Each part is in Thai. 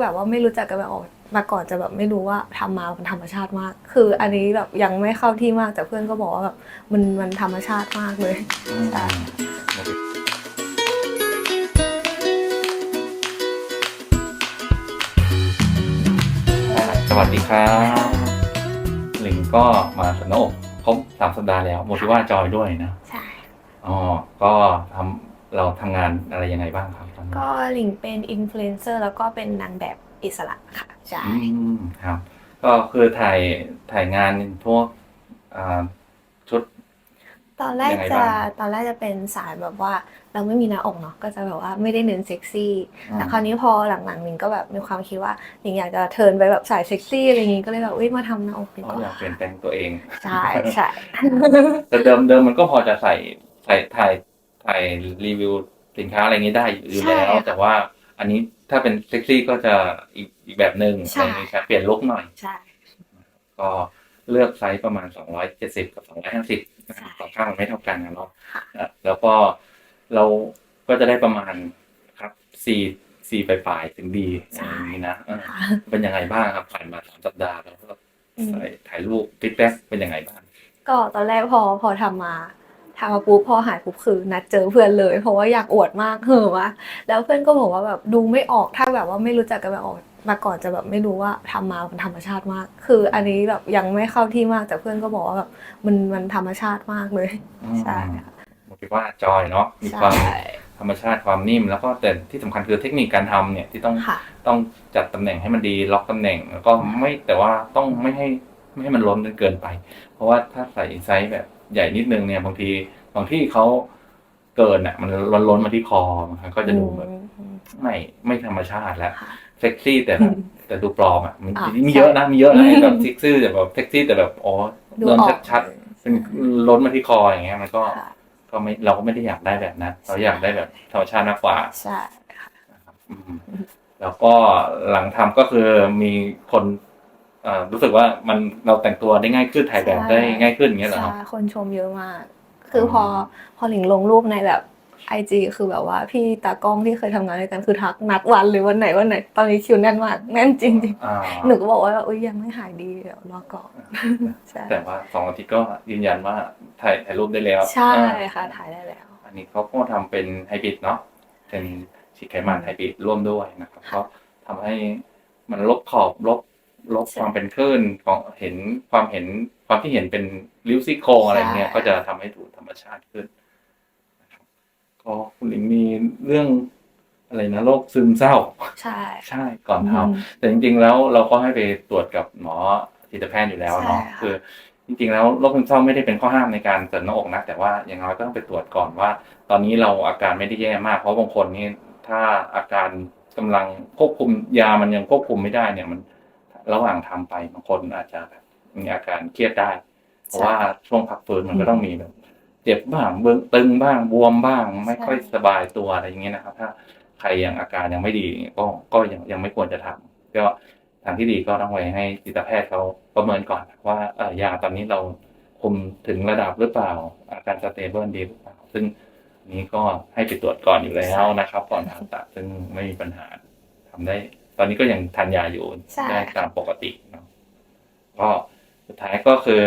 แบบว่าไม่รู้จักกันมาออกมาก่อนจะแบบไม่รู้ว่าทำมามันธรรมชาติมาก คืออันนี้แบบยังไม่เข้าที่มากแต่เพื่อนก็บอกว่าแบบมันมันธรรมชาติมากเลยใช่สวัสดีครับหลิงก็มาสนอกครบสามสัปดาห์แล้วโมทิว่าจอยด้วยนะ ใช่ อ๋อ ก็ทำ เราทำงานอะไรยังไงบ้างครับตอนนี้ก็หลิงเป็นอินฟลูเอนเซอร์แล้วก็เป็นนางแบบอิสระค่ะใช่อืมครับ ก็คือถ่ายถ่ายงานพวกอ่าชุด ตอนแรกยังไงจะบ้าง ตอนแรกจะเป็นสายแบบว่า เราไม่มีหน้าอกเนาะก็จะแบบว่าไม่ได้เน้นเซ็กซี่อืมแต่คราวนี้พอหลังๆหลิงก็แบบมีความคิดว่าหลิงอยากจะเทิร์นไปแบบสายเซ็กซี่อะไรอย่างงี้ก็เลยแบบเอ้ยมาทำหน้าอกดีก็กว่าอยากเปลี่ยนแปลงตัวเอง ใช่ใช่แต่เดิมเดิมมันก็พอจะใส่ใส่ถ่าย ถ่ายรีวิวสินค้าอะไรอย่างนี้ได้อยู่แล้ว แต่ว่าอันนี้ถ้าเป็นเซ็กซี่ก็จะอีกอีกแบบหนึ่งอะไรอย่างนี้ครับเปลี่ยนลุคหน่อยใช่ก็เลือกไซส์ประมาณ 270 กับ 250นะครับใช่สองข้างมันไม่เท่ากันนะเนาะค่ะอะแล้วก็เราก็จะได้ประมาณครับ4 4ปลายๆถึงดีอย่างนี้นะเออค่ะเป็นยังไงบ้างครับผ่านมาสามสัปดาห์แล้วก็อืมใส่ถ่ายรูปฟีดแบ็กเป็นยังไงบ้าง ก็ตอนแรกพอพอทำมา ทำมาปุ๊บพอหายปุ๊บคือนัดเจอเพื่อนเลย เพราะว่าอยากอวดมากเหอะวะแล้วเพื่อนก็บอกว่าแบบดูไม่ออกถ้าแบบว่าไม่รู้จักกันมาออกมาก่อนจะแบบไม่รู้ว่าทำมามันธรรมชาติมาก คืออันนี้แบบยังไม่เข้าที่มากแต่เพื่อนก็บอกว่าแบบมันมันธรรมชาติมากเลยใช่ค่ะผมคิดว่าจอยเนาะมีความใช่ธรรมชาติความนิ่ม แล้วก็แต่ที่สำคัญคือเทคนิคการทำเนี่ยที่ต้องค่ะต้องจัดตำแหน่งให้มันดีล็อกตำแหน่งแล้วก็ไม่แต่ว่าต้องไม่ให้ไม่ให้มันล้นจนเกินไป เพราะว่าถ้าใส่ไซส์แบบ ใหญ่นิดนึงเนี่ยบางทีบางที่เขาเกินอะ มันล้นล้นมาที่คอบางครั้งก็จะดูแบบอืมไม่ไม่ธรรมชาติแล้วค่ะเซ็กซี่แต่แบบแต่ดูปลอมอะมันอะมีเยอะนะมีเยอะนะใช่ไอ้แบบเซ็กซี่แต่แบบเซ็กซี่แต่แบบอ๋อดูโดนออกชัดๆเป็นล้นมาที่คออย่างเงี้ย มันก็ค่ะก็ไม่เราก็ไม่ได้อยากได้แบบนั้นเราอยากได้แบบธรรมชาติมากกว่าใช่ค่ะนะครับอืมแล้วก็หลังทำก็คือมีคนเอ่อ รู้สึกว่ามันเราแต่งตัวได้ง่ายขึ้นถ่ายแบบใช่ได้ง่ายขึ้นอย่างเงี้ยเหรอใช่ครับคนชมเยอะมาก คือพอพอหลิงลงรูปในแบบไอจีคือแบบว่าพี่ตากล้องที่เคยทำงานด้วยกันคือทักนัดวันเลยวันไหนวันไหน ตอนนี้คิวแน่นมากแน่นจริงอ่าๆหนูก็บอกว่าอุ้ยยังไม่หายดีเดี๋ยวรอก่อนใช่แต่ว่าสองอาทิตย์ก็ยืนยันว่าถ่ายถ่ายรูปได้แล้ว ใช่อ่าค่ะถ่ายได้แล้ว อันนี้เขาก็ทำเป็นไฮบริดเนาะเป็นฉีดไขมันไฮบริดร่วมด้วยนะครับก็ทำให้มันลบขอบลบ ลบใช่ความเป็นคลื่นของเห็นความเห็นความที่เห็นเป็นริ้วซี่โครงอะไรเงี้ยใช่ก็จะทำให้ดูธรรมชาติขึ้นนะครับก็คุณหลิงมีเรื่องอะไรนะโรคซึมเศร้า ใช่ ใช่ก่อนทำอืมแต่จริง ๆ แล้วเราก็ให้ไปตรวจกับหมอจิตแพทย์อยู่แล้วเนาะใช่ค่ะคือ จริง ๆ แล้วโรคซึมเศร้าไม่ได้เป็นข้อห้ามในการเสริมหน้าอกนะแต่ว่าอย่างน้อยก็ต้องไปตรวจก่อนว่า ตอนนี้เราอาการไม่ได้แย่มาก เพราะบางคนนี่ถ้าอาการกำลังควบคุมยามันยังควบคุมไม่ได้เนี่ยมัน ระหว่างทำไปบางคนอาจจะแบบมีอาการเครียดได้ เพราะว่าช่วงพักฟื้นมันก็ต้องมีแบบเจ็บบ้างเบื้องตึงบ้างบวมบ้าง ไม่ค่อยสบายตัวอะไรอย่างเงี้ยนะครับ ถ้าใครยังอาการยังไม่ดีก็ก็ยังยังไม่ควรจะทำก็ทางที่ดีก็ต้องไว้ให้จิตแพทย์เขาประเมินก่อน ว่าเอ่อยาตอนนี้เราคุมถึงระดับหรือเปล่า อาการสเตเบิลดีหรือเปล่าซึ่งอันนี้ก็ให้ไปตรวจก่อนอยู่แล้วนะครับ ก่อนผ่าตัดซึ่งไม่มีปัญหาทำได้ ตอนนี้ก็ยังทานยาอยู่ใช่ได้ตามปกติเนาะก็สุดท้ายก็คือ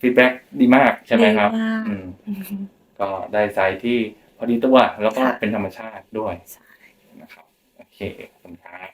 ฟีดแบ็ดีมากใช่ไหมครับดีากอืมก็ได้ไซส์ที่พอดีตัวแล้วก็ค่ะเป็นธรรมชาติด้วยใช่นะครับโอเคขอบคุณครับ